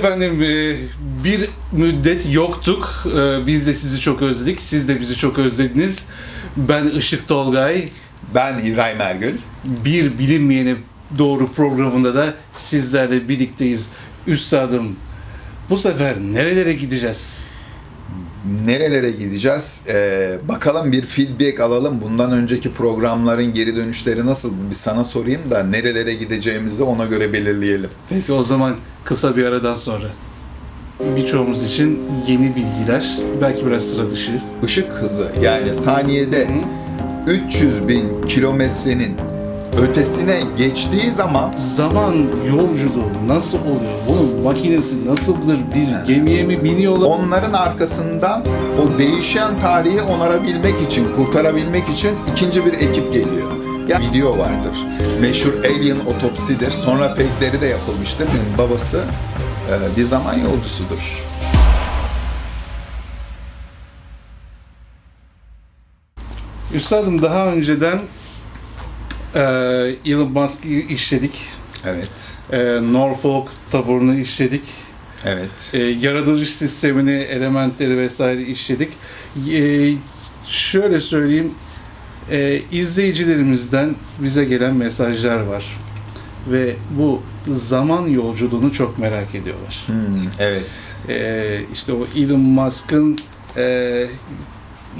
Efendim e, bir müddet yoktuk. E, Biz de sizi çok özledik. Siz de bizi çok özlediniz. Ben Işık Tolgay. Ben İbrahim Ergül. Bir bilinmeyene doğru programında da sizlerle birlikteyiz. Üstadım bu sefer nerelere gideceğiz? Nerelere gideceğiz? Ee, bakalım bir feedback alalım. Bundan önceki programların geri dönüşleri nasıl? Bir sana sorayım da nerelere gideceğimizi ona göre belirleyelim. Peki o zaman kısa bir aradan sonra. Birçoğumuz için yeni bilgiler, belki biraz sıra dışı. Işık hızı yani saniyede 300 bin kilometrenin ötesine geçtiği zaman Zaman yolculuğu nasıl oluyor? Bunun makinesi nasıldır? Bir gemiye mi biniyorlar? onların arkasından o değişen tarihi onarabilmek için, kurtarabilmek için ikinci bir ekip geliyor. Ya video vardır. Meşhur Alien otopsidir. Sonra fake'leri de yapılmıştır. Benim babası e, bir zaman yolcusudur. Üstadım daha önceden e, Elon Musk'ı işledik. Evet. E, Norfolk taburunu işledik. Evet. E, yaratılış sistemini, elementleri vesaire işledik. E, şöyle söyleyeyim, e, izleyicilerimizden bize gelen mesajlar var. Ve bu zaman yolculuğunu çok merak ediyorlar. Hmm, evet. e, işte o Elon Musk'ın e,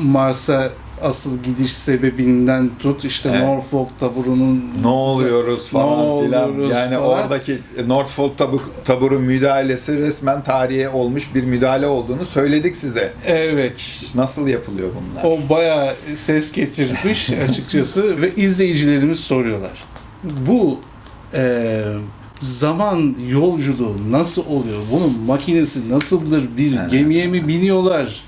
Mars'a asıl gidiş sebebinden tut işte Evet. Norfolk taburunun Ne oluyoruz falan filan. Yani falan. oradaki Norfolk tabu, taburu müdahalesi resmen tarihe olmuş bir müdahale olduğunu söyledik size. evet Nasıl yapılıyor bunlar? o bayağı ses getirmiş açıkçası ve izleyicilerimiz soruyorlar. Bu e, zaman yolculuğu nasıl oluyor? Bunun makinesi nasıldır? Bir gemiye mi biniyorlar?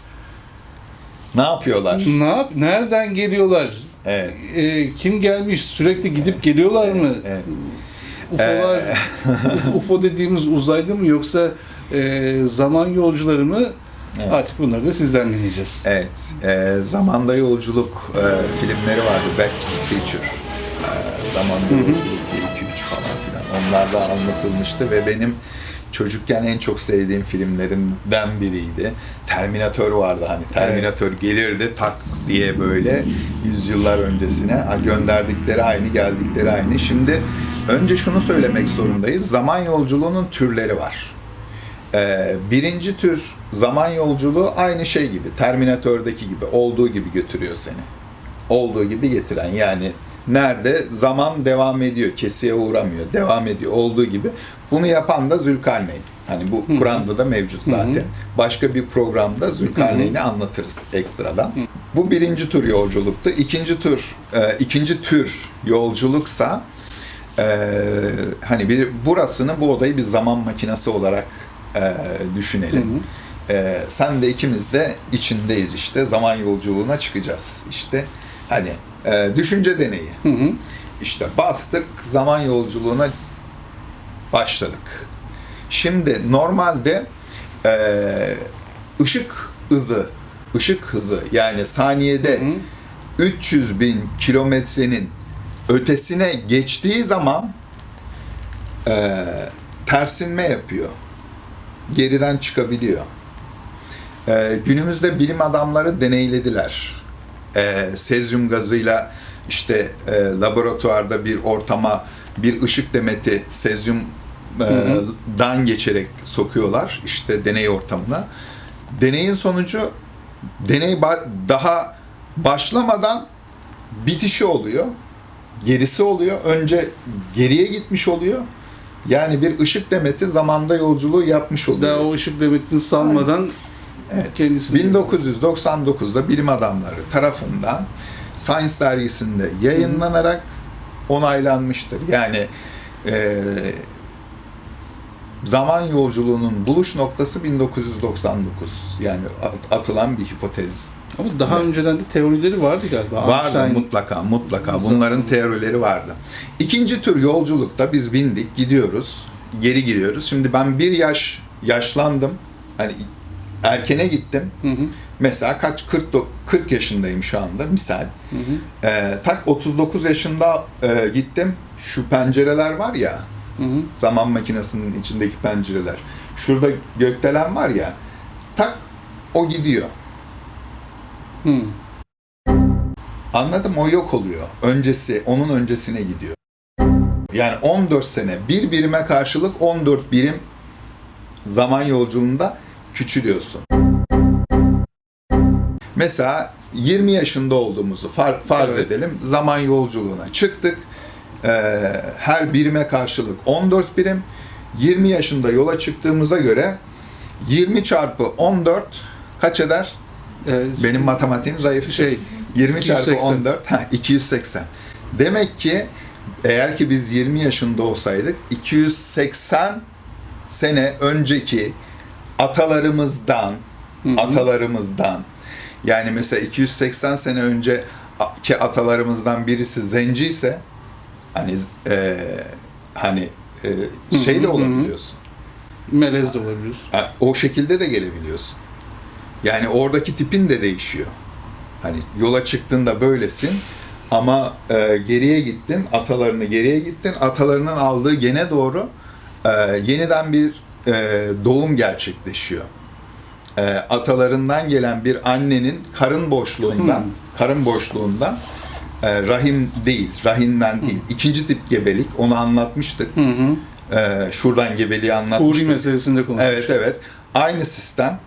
Ne yapıyorlar? Ne yap? Nereden geliyorlar? Evet. E, kim gelmiş? Sürekli gidip geliyorlar mı? Evet. UFO'lar, Uf- UFO dediğimiz uzaylı mı yoksa e, zaman yolcuları mı? Evet. Artık bunları da sizden dinleyeceğiz. Evet, e, zamanda yolculuk e, filmleri vardı. Back to the Future. E, zamanda yolculuk 1, 2, 3 falan filan. Onlar da anlatılmıştı ve benim çocukken en çok sevdiğim filmlerinden biriydi. Terminator vardı hani. Terminator gelirdi tak diye böyle yüzyıllar öncesine gönderdikleri aynı, geldikleri aynı. Şimdi önce şunu söylemek zorundayız. Zaman yolculuğunun türleri var. Ee, birinci tür zaman yolculuğu aynı şey gibi, Terminator'daki gibi, olduğu gibi götürüyor seni. Olduğu gibi getiren yani nerede zaman devam ediyor, kesiye uğramıyor, devam ediyor olduğu gibi. Bunu yapan da Zülkarneyn. Hani bu Kur'an'da da mevcut zaten. Başka bir programda Zülkarneyn'i anlatırız ekstradan. Bu birinci tür yolculuktu. İkinci tür, e, ikinci tür yolculuksa e, hani bir burasını bu odayı bir zaman makinesi olarak e, düşünelim. E, sen de ikimiz de içindeyiz işte zaman yolculuğuna çıkacağız işte hani e, düşünce deneyi. Hı hı. İşte bastık zaman yolculuğuna başladık. Şimdi normalde e, ışık hızı, ışık hızı yani saniyede 300 bin kilometrenin ötesine geçtiği zaman e, tersinme yapıyor. Geriden çıkabiliyor. E, günümüzde bilim adamları deneylediler. E, sezyum gazıyla işte e, laboratuvarda bir ortama bir ışık demeti sezyum dan geçerek sokuyorlar işte deney ortamına. Deneyin sonucu deney daha başlamadan bitişi oluyor. Gerisi oluyor. Önce geriye gitmiş oluyor. Yani bir ışık demeti zamanda yolculuğu yapmış oluyor. Daha o ışık demetini salmadan Evet. kendisi 1999'da bilim adamları tarafından Science dergisinde yayınlanarak onaylanmıştır. Yani e, zaman yolculuğunun buluş noktası 1999. Yani at- atılan bir hipotez. Ama daha önceden de teorileri vardı galiba. Vardı Einstein- mutlaka mutlaka bunların teorileri vardı. İkinci tür yolculukta biz bindik gidiyoruz geri gidiyoruz. Şimdi ben bir yaş yaşlandım hani erkene gittim. Hı hı. Mesela kaç 40 do- 40 yaşındayım şu anda misal. Ee, tak 39 yaşında e, gittim. Şu pencereler var ya Hı hı. zaman makinesinin içindeki pencereler. Şurada gökdelen var ya, tak o gidiyor. Hı. Anladım o yok oluyor. Öncesi, onun öncesine gidiyor. Yani 14 sene, bir birime karşılık 14 birim zaman yolculuğunda küçülüyorsun. Mesela 20 yaşında olduğumuzu far- farz Evet. edelim. Zaman yolculuğuna çıktık. Ee, her birime karşılık 14 birim. 20 yaşında yola çıktığımıza göre 20 çarpı 14 kaç eder? Ee, Benim matematiğim zayıf. Şey, 20 çarpı 280. 14, ha 280. Demek ki eğer ki biz 20 yaşında olsaydık 280 sene önceki atalarımızdan atalarımızdan yani mesela 280 sene önce ki atalarımızdan birisi zenci ise hani e, hani e, şey de olabiliyorsun. melez de olabilir. Ha, O şekilde de gelebiliyorsun. Yani oradaki tipin de değişiyor. Hani yola çıktığında böylesin ama e, geriye gittin, atalarını geriye gittin, atalarının aldığı gene doğru e, yeniden bir e, doğum gerçekleşiyor. E, atalarından gelen bir annenin karın boşluğundan, karın boşluğundan e, rahim değil, rahimden değil, ikinci tip gebelik, onu anlatmıştık. Hı hı. E, şuradan gebeliği Huri anlatmıştık. meselesinde konuşmuş. Evet evet. Aynı sistem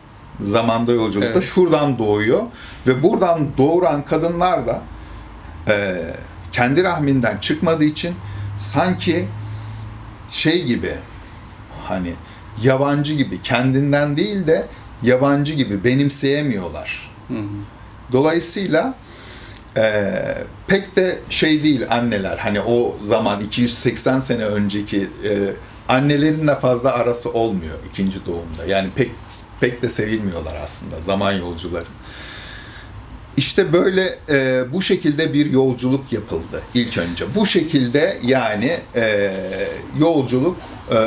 zamanda yolculukta Evet. şuradan doğuyor ve buradan doğuran kadınlar da e, kendi rahminden çıkmadığı için sanki şey gibi hani yabancı gibi kendinden değil de yabancı gibi benimseyemiyorlar. Hı hı. Dolayısıyla e, pek de şey değil anneler hani o zaman 280 sene önceki e, annelerinle fazla arası olmuyor ikinci doğumda. Yani pek pek de sevilmiyorlar aslında zaman yolcuları. İşte böyle e, bu şekilde bir yolculuk yapıldı ilk önce. Bu şekilde yani e, yolculuk e,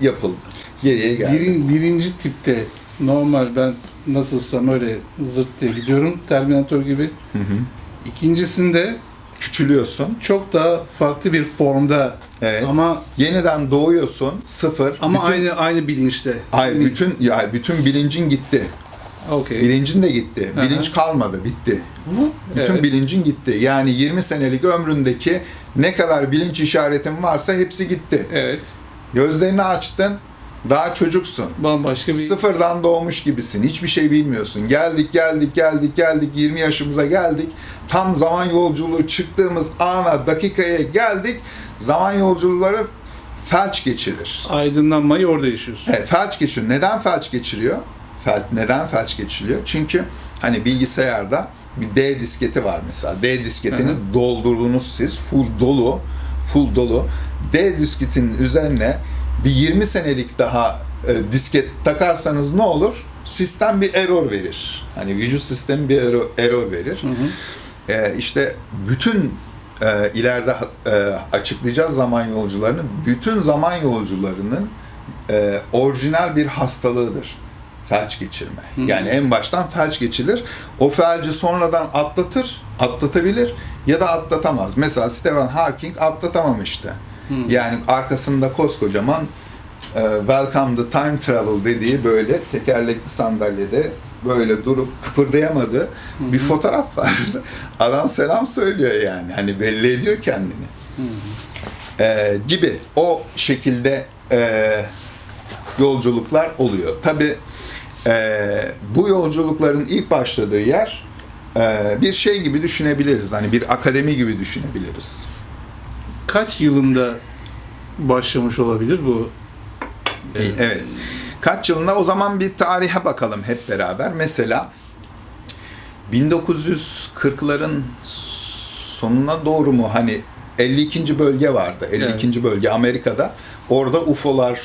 yapıldı. Geriye geldi. Birin, birinci tipte normal ben nasılsam öyle zırt diye gidiyorum. Terminator gibi. Hı hı. İkincisinde Küçülüyorsun. çok daha farklı bir formda Evet. ama Yeniden doğuyorsun. Sıfır. ama Bütün- aynı aynı bilinçte. Hayır, bütün ya bütün bilincin gitti. Okey. Bilincin de gitti. Hı hı. Bilinç kalmadı, bitti. Bütün Evet. bilincin gitti. Yani 20 senelik ömründeki ne kadar bilinç işaretin varsa hepsi gitti. Evet. Gözlerini açtın, daha çocuksun. Bambaşka bir Sıfırdan doğmuş gibisin. Hiçbir şey bilmiyorsun. Geldik, geldik, geldik, geldik. 20 yaşımıza geldik. Tam zaman yolculuğu çıktığımız ana, dakikaya geldik. Zaman yolculukları felç geçirir. aydınlanmayı orada yaşıyorsun. Evet, felç geçiriyor. Neden felç geçiriyor? Fel, neden felç geçiriliyor? Çünkü hani bilgisayarda bir D disketi var mesela. D disketini Hı doldurdunuz siz. Full dolu. Full dolu. D disketinin üzerine bir 20 senelik daha e, disket takarsanız ne olur? Sistem bir error verir. Hani vücut sistemi bir error, error verir. Hı hı. Ee, işte bütün e, ileride e, açıklayacağız zaman yolcularının bütün zaman yolcularının e, orijinal bir hastalığıdır felç geçirme. Yani en baştan felç geçilir. O felci sonradan atlatır, atlatabilir ya da atlatamaz. Mesela Stephen Hawking atlatamamıştı. Yani arkasında koskocaman e, Welcome to Time Travel dediği böyle tekerlekli sandalyede böyle durup kıpırdayamadı bir fotoğraf var. Adam selam söylüyor yani. Hani belli ediyor kendini. E, gibi o şekilde e, yolculuklar oluyor. Tabi bu yolculukların ilk başladığı yer e, bir şey gibi düşünebiliriz. Hani bir akademi gibi düşünebiliriz. Kaç yılında başlamış olabilir bu? Evet. Kaç yılında o zaman bir tarihe bakalım hep beraber. Mesela 1940'ların sonuna doğru mu hani 52. bölge vardı. 52. bölge Amerika'da. Orada UFO'lar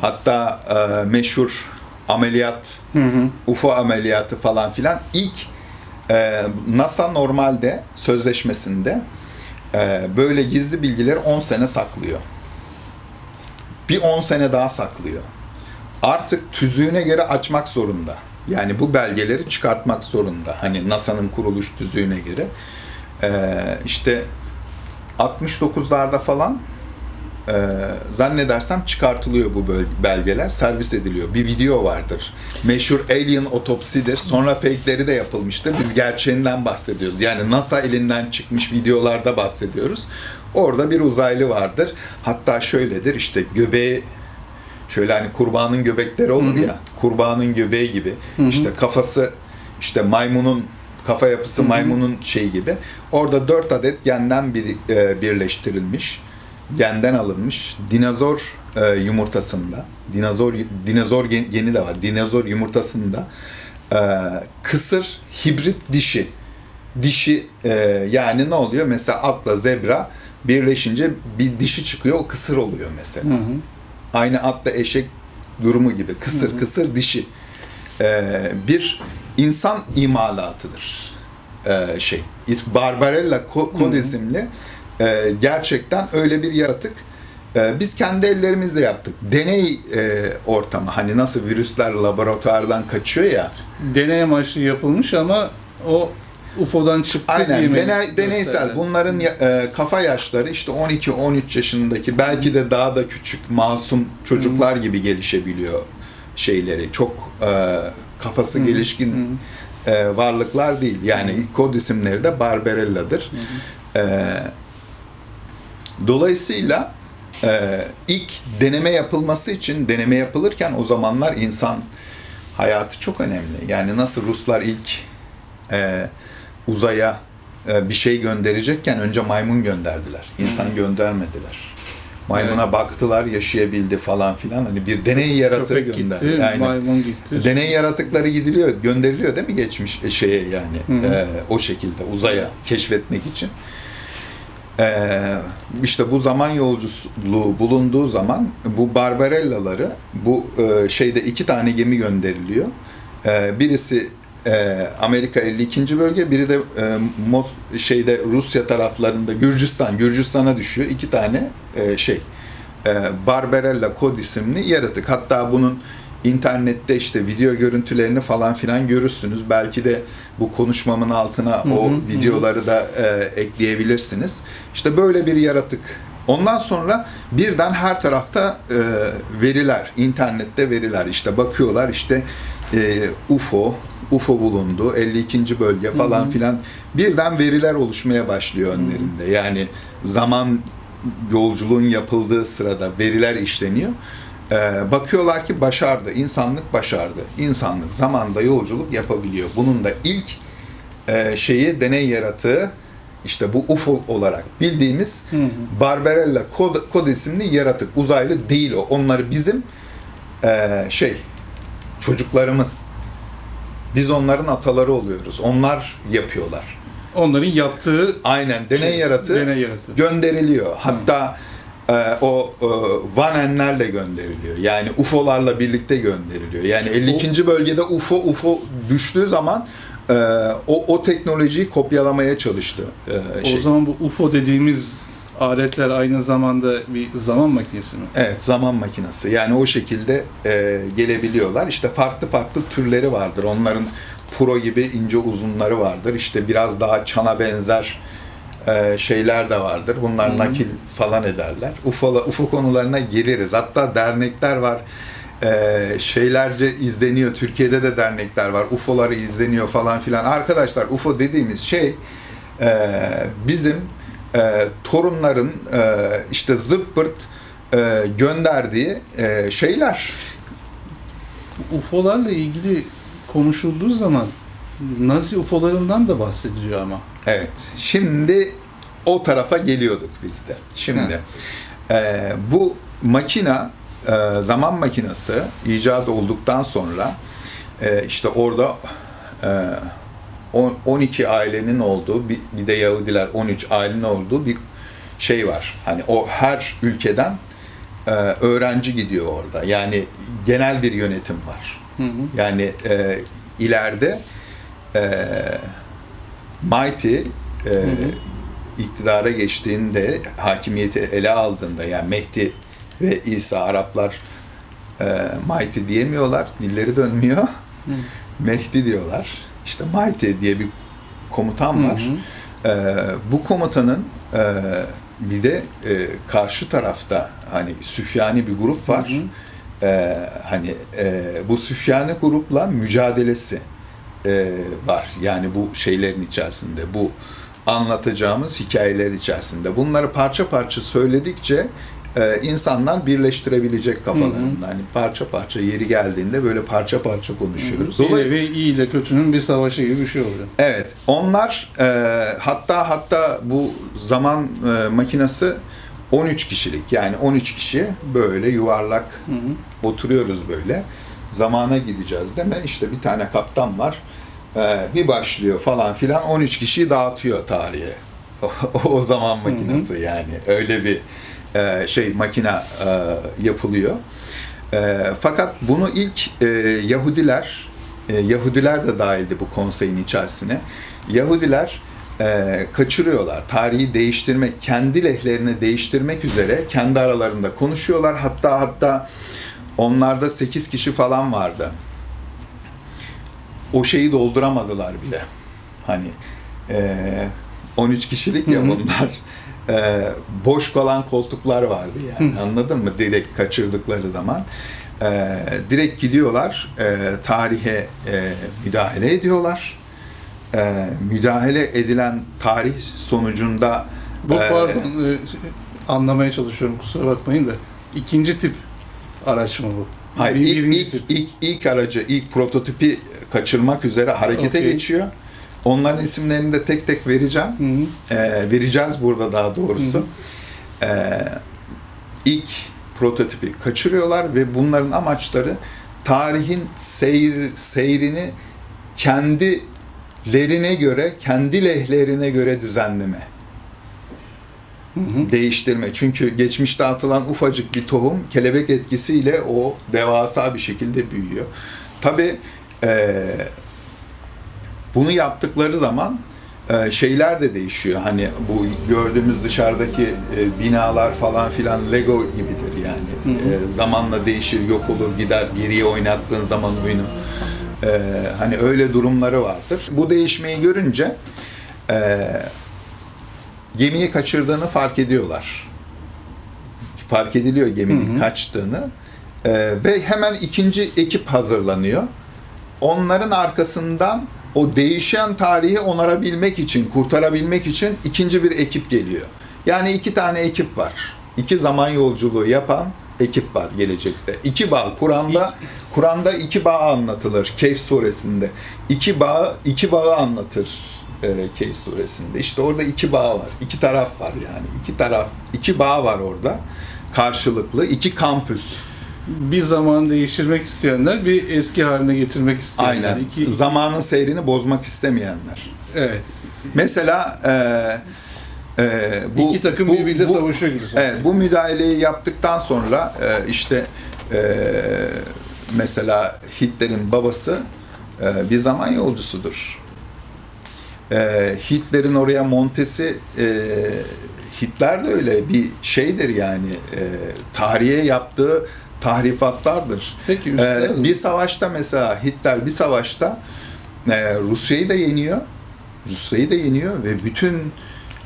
hatta e, meşhur ameliyat Hı hı. UFO ameliyatı falan filan ilk e, NASA normalde sözleşmesinde e, böyle gizli bilgileri 10 sene saklıyor. Bir 10 sene daha saklıyor. Artık tüzüğüne göre açmak zorunda. Yani bu belgeleri çıkartmak zorunda. Hani NASA'nın kuruluş tüzüğüne göre. E, işte 69'larda falan e, zannedersem çıkartılıyor bu belgeler, servis ediliyor. Bir video vardır. Meşhur Alien otopsidir. Sonra fake'leri de yapılmıştır. Biz gerçeğinden bahsediyoruz. Yani NASA elinden çıkmış videolarda bahsediyoruz. Orada bir uzaylı vardır. Hatta şöyledir işte göbeği şöyle hani kurbanın göbekleri olur ya. Kurbanın göbeği gibi. İşte kafası işte maymunun kafa yapısı maymunun şeyi gibi. Orada dört adet genden bir, e, birleştirilmiş, genden alınmış dinozor e, yumurtasında, dinozor dinozor gen- geni de var. Dinozor yumurtasında e, kısır hibrit dişi dişi e, yani ne oluyor? Mesela atla zebra birleşince bir dişi çıkıyor, o kısır oluyor mesela. Aynı atla eşek durumu gibi kısır kısır dişi. Ee, bir insan imalatıdır ee, şey. Barbarella Kod isimli e, gerçekten öyle bir yaratık. Ee, biz kendi ellerimizle yaptık. Deney e, ortamı hani nasıl virüsler laboratuvardan kaçıyor ya. Deney amaçlı yapılmış ama o UFO'dan çıktı diye Aynen mi deney, deneysel. gösterilen? Bunların e, kafa yaşları işte 12-13 yaşındaki belki de daha da küçük masum çocuklar gibi gelişebiliyor şeyleri. Çok e, kafası gelişkin e, varlıklar değil. Yani kod isimleri de Barbarella'dır. E, dolayısıyla e, ilk deneme yapılması için deneme yapılırken o zamanlar insan hayatı çok önemli. Yani nasıl Ruslar ilk e, uzaya e, bir şey gönderecekken önce maymun gönderdiler. İnsan göndermediler. Maymuna Evet. baktılar, yaşayabildi falan filan. Hani bir deney yaratığı gönderdi. gitti, Aynen. maymun gitti. Deney yaratıkları gidiliyor, gönderiliyor değil mi geçmiş şeye yani Hı hı. e, o şekilde uzaya keşfetmek için. E, işte bu zaman yolculuğu bulunduğu zaman bu Barbarellaları bu e, şeyde iki tane gemi gönderiliyor. E, birisi e, Amerika 52. bölge, biri de e, şeyde Rusya taraflarında Gürcistan, Gürcistan'a düşüyor. İki tane şey e, Barbarella Kod isimli yaratık. Hatta bunun internette işte video görüntülerini falan filan görürsünüz. Belki de bu konuşmamın altına o videoları da e, ekleyebilirsiniz. İşte böyle bir yaratık. Ondan sonra birden her tarafta e, veriler, internette veriler. İşte bakıyorlar işte e, UFO, UFO bulundu, 52. bölge falan filan. Birden veriler oluşmaya başlıyor önlerinde. Yani zaman yolculuğun yapıldığı sırada veriler işleniyor. Ee, bakıyorlar ki başardı, insanlık başardı. İnsanlık zamanda yolculuk yapabiliyor. Bunun da ilk e, şeyi deney yaratığı işte bu UFO olarak bildiğimiz Barbarella Kod, Kod isimli yaratık. Uzaylı değil o. Onları bizim e, şey çocuklarımız. Biz onların ataları oluyoruz. Onlar yapıyorlar. Onların yaptığı Aynen deney Şey, yaratığı deney yaratığı. gönderiliyor. Hatta e, o e, Vanenlerle gönderiliyor. Yani UFO'larla birlikte gönderiliyor. Yani 52. bölgede UFO UFO düştüğü zaman e, o o teknolojiyi kopyalamaya çalıştı. e, şey. o zaman bu UFO dediğimiz aletler aynı zamanda bir zaman makinesi mi? Evet, zaman makinesi. Yani o şekilde e, gelebiliyorlar. İşte farklı farklı türleri vardır. Onların pro gibi ince uzunları vardır. İşte biraz daha çana benzer e, şeyler de vardır. Bunlar nakil falan ederler. UFO, UFO konularına geliriz. Hatta dernekler var. E, şeylerce izleniyor. Türkiye'de de dernekler var. UFO'ları izleniyor falan filan. Arkadaşlar UFO dediğimiz şey e, bizim e, torunların e, işte zırt pırt e, gönderdiği e, şeyler. UFO'larla ilgili konuşulduğu zaman Nazi UFO'larından da bahsediliyor ama. Evet. Şimdi o tarafa geliyorduk biz de. Şimdi e, bu makina e, zaman makinesi icat olduktan sonra e, işte orada e, on- 12 ailenin olduğu bir, bir de Yahudiler 13 ailenin olduğu bir şey var. Hani o her ülkeden e, öğrenci gidiyor orada. Yani genel bir yönetim var. Yani e, ileride e, Mighty e, iktidara geçtiğinde, hakimiyeti ele aldığında yani Mehdi ve İsa Araplar e, Mighty diyemiyorlar, dilleri dönmüyor. Mehdi diyorlar. İşte Mighty diye bir komutan var. E, bu komutanın e, bir de e, karşı tarafta hani Süfyani bir grup var. E, hani e, bu Süfyani grupla mücadelesi e, var. Yani bu şeylerin içerisinde, bu anlatacağımız hikayeler içerisinde. Bunları parça parça söyledikçe e, insanlar birleştirebilecek kafalarında. Hani parça parça yeri geldiğinde böyle parça parça konuşuyoruz. Dolay- nevi iyi ile kötünün bir savaşı gibi bir şey oluyor. Evet, onlar e, hatta hatta bu zaman e, makinesi 13 kişilik yani 13 kişi böyle yuvarlak oturuyoruz böyle. Zamana gideceğiz değil mi? İşte bir tane kaptan var. E, bir başlıyor falan filan 13 kişiyi dağıtıyor tarihe. O, o zaman makinesi yani öyle bir e, şey makina e, yapılıyor. E, fakat bunu ilk e, Yahudiler, e, Yahudiler de dahildi bu konseyin içerisine. Yahudiler e, kaçırıyorlar. Tarihi değiştirmek, kendi lehlerini değiştirmek üzere kendi aralarında konuşuyorlar. Hatta hatta onlarda 8 kişi falan vardı. O şeyi dolduramadılar bile. Hani e, 13 kişilik ya bunlar. E, boş kalan koltuklar vardı yani. Anladın mı? Direkt kaçırdıkları zaman. E, direkt gidiyorlar. e, tarihe e, müdahale ediyorlar. E, müdahale edilen tarih sonucunda Bu pardon e, anlamaya çalışıyorum kusura bakmayın da. ikinci tip araç mı bu? Hayır, Bir- ilk, ilk, ilk, ilk aracı, ilk prototipi kaçırmak üzere harekete Okey. geçiyor. Onların isimlerini de tek tek vereceğim. Hı hı. Ee, vereceğiz burada daha doğrusu. Ee, ilk prototipi kaçırıyorlar ve bunların amaçları tarihin seyir, seyrini kendilerine göre, kendi lehlerine göre düzenleme. Değiştirme. Çünkü geçmişte atılan ufacık bir tohum kelebek etkisiyle o devasa bir şekilde büyüyor. Tabii eee bunu yaptıkları zaman e, şeyler de değişiyor. Hani bu gördüğümüz dışarıdaki e, binalar falan filan Lego gibidir yani. E, zamanla değişir, yok olur, gider. Geriye oynattığın zaman oyunu. E, hani öyle durumları vardır. Bu değişmeyi görünce e, gemiyi kaçırdığını fark ediyorlar. Fark ediliyor geminin kaçtığını. E, ve hemen ikinci ekip hazırlanıyor onların arkasından o değişen tarihi onarabilmek için, kurtarabilmek için ikinci bir ekip geliyor. Yani iki tane ekip var. İki zaman yolculuğu yapan ekip var gelecekte. İki bağ. Kur'an'da Kur'an'da iki bağ anlatılır Kehf suresinde. İki bağ iki bağı anlatır e, Kehf suresinde. İşte orada iki bağ var. İki taraf var yani. İki taraf, iki bağ var orada. Karşılıklı iki kampüs. Bir zaman değiştirmek isteyenler, bir eski haline getirmek isteyenler. Aynen. İki, Zamanın seyrini bozmak istemeyenler. evet. Mesela e, e, bu İki takım bu- birbiriyle bu- savaşıyor gibi sanki. Evet, bu müdahaleyi yaptıktan sonra e, işte e, mesela Hitler'in babası e, bir zaman yolcusudur. E, Hitler'in oraya montesi e, Hitler de öyle bir şeydir yani e, tarihe yaptığı tahrifatlardır. Peki Ee, üstadım. bir savaşta mesela Hitler bir savaşta e, Rusya'yı da yeniyor. Rusya'yı da yeniyor ve bütün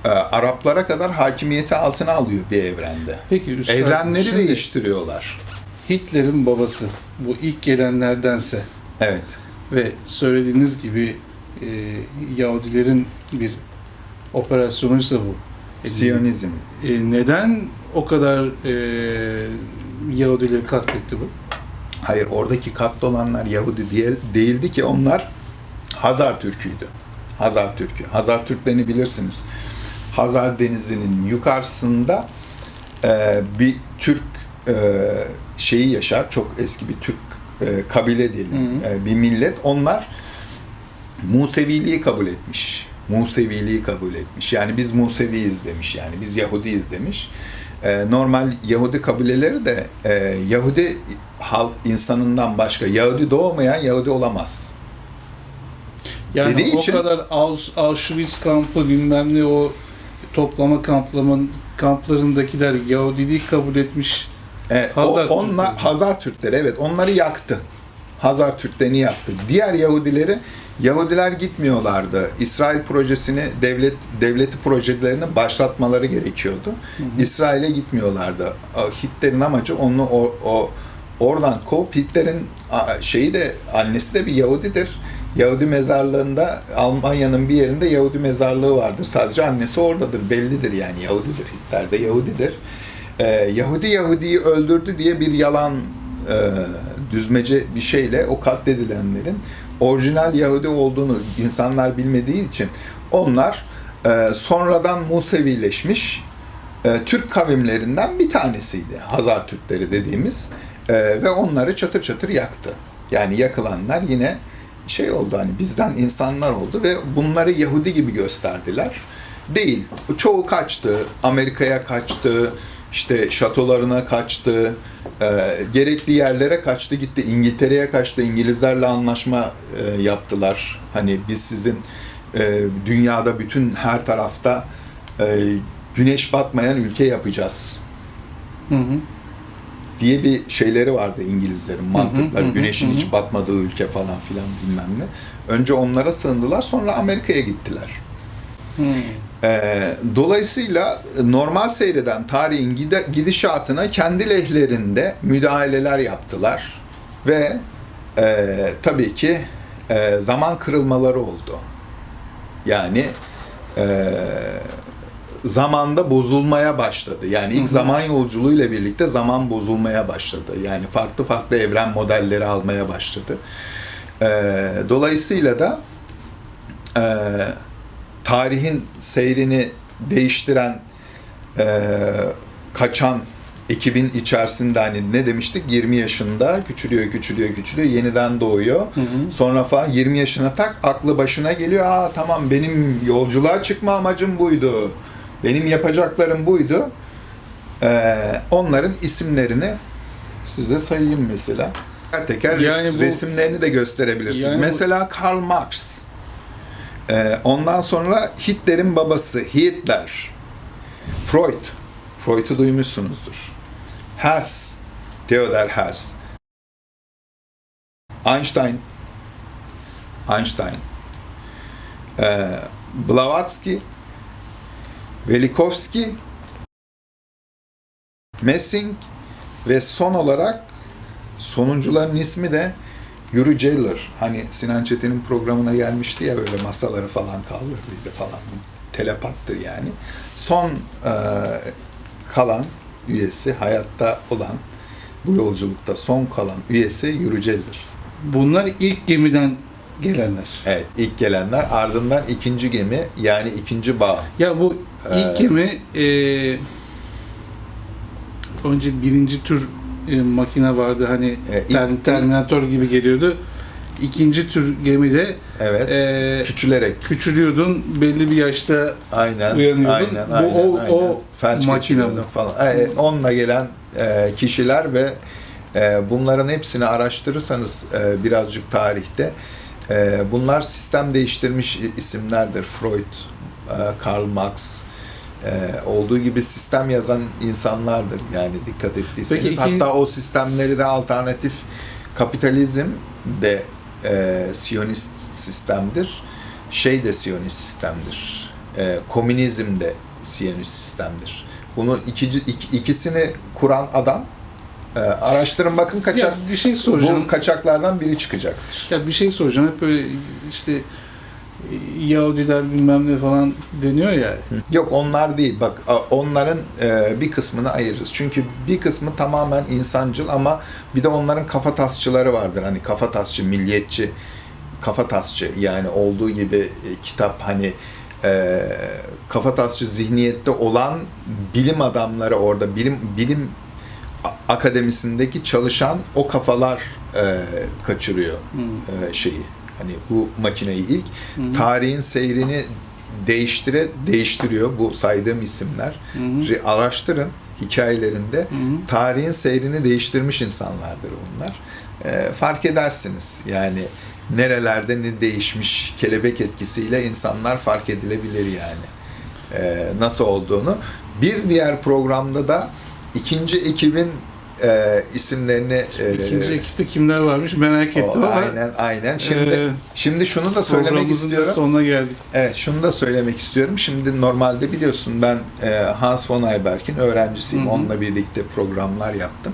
e, Araplara kadar hakimiyeti altına alıyor bir evrende. Peki üstadım, Evrenleri şimdi değiştiriyorlar. Hitler'in babası bu ilk gelenlerdense Evet. ve söylediğiniz gibi e, Yahudilerin bir operasyonuysa bu. E, Siyonizm. e, neden o kadar e, Yahudileri katletti bu? Hayır oradaki katlı olanlar Yahudi değil, değildi ki onlar Hazar Türk'üydü. Hazar Türk'ü. Hazar Türklerini bilirsiniz. Hazar Denizi'nin yukarısında e, bir Türk e, şeyi yaşar. Çok eski bir Türk e, kabile diyelim. E, bir millet. Onlar Museviliği kabul etmiş. Museviliği kabul etmiş. Yani biz Museviyiz demiş. Yani biz Yahudiyiz demiş. E, normal Yahudi kabileleri de e, Yahudi halk insanından başka Yahudi doğmayan Yahudi olamaz. Yani Dediği o için- kadar Aus- Auschwitz kampı bilmem ne o toplama kamplamın kamplarındakiler Yahudiliği kabul etmiş. E, o- Hazar onlar Türkleri. Hazar Türkleri evet onları yaktı. Hazar Türklerini yaptı. Diğer Yahudileri Yahudiler gitmiyorlardı. İsrail projesini, devlet devleti projelerini başlatmaları gerekiyordu. İsrail'e gitmiyorlardı. Hitler'in amacı onu o, o oradan kovup Hitler'in şeyi de annesi de bir Yahudidir. Yahudi mezarlığında Almanya'nın bir yerinde Yahudi mezarlığı vardır. Sadece annesi oradadır. Bellidir yani Yahudidir. Hitler de Yahudidir. Ee, Yahudi Yahudi'yi öldürdü diye bir yalan e, düzmece bir şeyle o katledilenlerin orijinal Yahudi olduğunu insanlar bilmediği için onlar e, sonradan Musevileşmiş e, Türk kavimlerinden bir tanesiydi. Hazar Türkleri dediğimiz E, ve onları çatır çatır yaktı. Yani yakılanlar yine şey oldu hani bizden insanlar oldu ve bunları Yahudi gibi gösterdiler. Değil. Çoğu kaçtı. Amerika'ya kaçtı. İşte şatolarına kaçtı. e, gerekli yerlere kaçtı gitti. İngiltere'ye kaçtı. İngilizlerle anlaşma e, yaptılar. Hani biz sizin e, dünyada bütün her tarafta e, güneş batmayan ülke yapacağız Hı hı. diye bir şeyleri vardı İngilizlerin mantıkları. hı hı, Güneşin hı hiç batmadığı ülke falan filan bilmem ne. Önce onlara sığındılar sonra Amerika'ya gittiler. Hı. Ee, dolayısıyla normal seyreden tarihin gide- gidişatına kendi lehlerinde müdahaleler yaptılar ve e, tabii ki e, zaman kırılmaları oldu. Yani e, zamanda bozulmaya başladı. Yani ilk zaman yolculuğuyla birlikte zaman bozulmaya başladı. Yani farklı farklı evren modelleri almaya başladı. E, dolayısıyla da e, tarihin seyrini değiştiren e, kaçan ekibin içerisinde hani ne demiştik 20 yaşında küçülüyor küçülüyor küçülüyor yeniden doğuyor. Sonra falan 20 yaşına tak aklı başına geliyor. Aa tamam benim yolculuğa çıkma amacım buydu. Benim yapacaklarım buydu. Ee, onların isimlerini size sayayım mesela. Teker teker res- Yani bu- resimlerini de gösterebilirsiniz. Yani bu- mesela Karl Marx. Ee, ondan sonra Hitler'in babası Hitler. Freud. Freud'u duymuşsunuzdur. Hertz. Theodor Hertz. Einstein. Einstein. Ee, Blavatsky. Velikovsky. Messing ve son olarak sonuncuların ismi de Yuri Geller. Hani Sinan Çetin'in programına gelmişti ya böyle masaları falan kaldırdıydı falan. Telepattır yani. Son e, kalan üyesi, hayatta olan, bu yolculukta son kalan üyesi Yuri Geller. Bunlar ilk gemiden gelenler. Evet, ilk gelenler ardından ikinci gemi yani ikinci bağ. Ya bu Ee, ilk gemi e, önce birinci tür e, makine vardı hani E, ilk- Ter- Terminator gibi geliyordu. İkinci tür gemide Evet, e, küçülerek. küçülüyordun belli bir yaşta Aynen, uyanıyordun. aynen, Bu aynen, o- aynen. o Felç makine falan. E, onunla gelen e, kişiler ve e, bunların hepsini araştırırsanız e, birazcık tarihte e, bunlar sistem değiştirmiş isimlerdir. Freud, e, Karl Marx e, olduğu gibi sistem yazan insanlardır yani dikkat ettiyseniz. Peki iki- Hatta o sistemleri de alternatif kapitalizm de e, Siyonist sistemdir. Şey de Siyonist sistemdir. E, komünizm de Siyonist sistemdir. Bunu ikici, ik- ikisini kuran adam e, araştırın bakın kaçak. ya bir şey soracağım. Bu kaçaklardan biri çıkacaktır. Ya bir şey soracağım. Hep böyle işte Yahudiler bilmem ne falan deniyor ya. Yok onlar değil. Bak onların e, bir kısmını ayırırız. Çünkü bir kısmı tamamen insancıl ama bir de onların kafatasçıları vardır. Hani kafatasçı, milliyetçi, kafatasçı yani olduğu gibi e, kitap hani e, kafatasçı zihniyette olan bilim adamları orada bilim bilim akademisindeki çalışan o kafalar e, kaçırıyor e, şeyi. Hani bu makineyi ilk. Tarihin seyrini değiştire değiştiriyor bu saydığım isimler. Re- Araştırın hikayelerinde. Tarihin seyrini değiştirmiş insanlardır bunlar. E, fark edersiniz. Yani nerelerde ne değişmiş kelebek etkisiyle insanlar fark edilebilir yani. E, nasıl olduğunu. Bir diğer programda da ikinci ekibin e, isimlerini e, İkinci ekipte kimler varmış merak o, ettim ama aynen aynen. Şimdi Ee, şimdi şunu da söylemek istiyorum. sonuna geldik. Evet, şunu da söylemek istiyorum. Şimdi normalde biliyorsun ben e, Hans von Ayberk'in öğrencisiyim. Hı hı. Onunla birlikte programlar yaptım.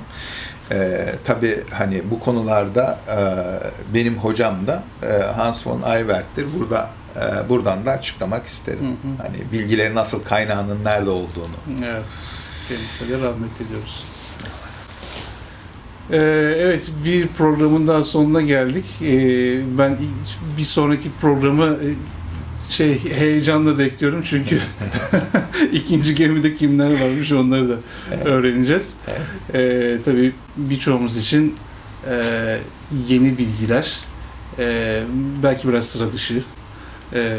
E, tabii hani bu konularda e, benim hocam da e, Hans von Ayberk'tir. Burada e, buradan da açıklamak isterim. Hı hı. Hani bilgilerin asıl kaynağının nerede olduğunu. Evet. Kendisine rahmet ediyoruz. Ee, evet, bir programın daha sonuna geldik. Ee, ben bir sonraki programı e, şey heyecanla bekliyorum çünkü ikinci gemide kimler varmış onları da öğreneceğiz. Ee, tabii birçoğumuz için e, yeni bilgiler, e, belki biraz sıra dışı, e,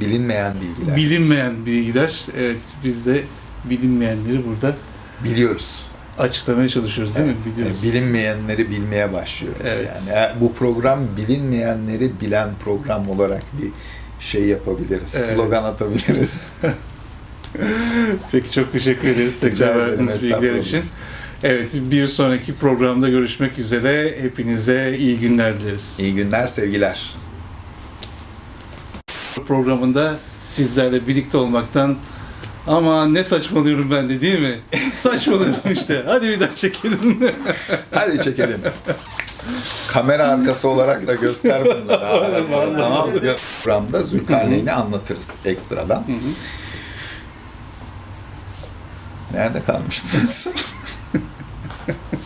Bilinmeyen bilgiler. bilinmeyen bilgiler. Evet, biz de bilinmeyenleri burada Biliyoruz. Açıklamaya çalışıyoruz değil mi? Evet, Biliyoruz. e, Bilinmeyenleri bilmeye başlıyoruz. Evet. Yani e, bu program bilinmeyenleri bilen program olarak bir şey yapabiliriz. Evet. Slogan atabiliriz. Peki çok teşekkür ederiz tekrar verdiğiniz bilgiler için. Evet, bir sonraki programda görüşmek üzere. Hepinize iyi günler dileriz. İyi günler, sevgiler. Programında sizlerle birlikte olmaktan ama ne saçmalıyorum ben de değil mi? Saçmalıyorum işte. Hadi bir daha çekelim. Hadi çekelim. Kamera arkası olarak da göster bunları. abi. tamam mı? Programda Zülkarneyn'i anlatırız ekstradan. Nerede kalmıştınız?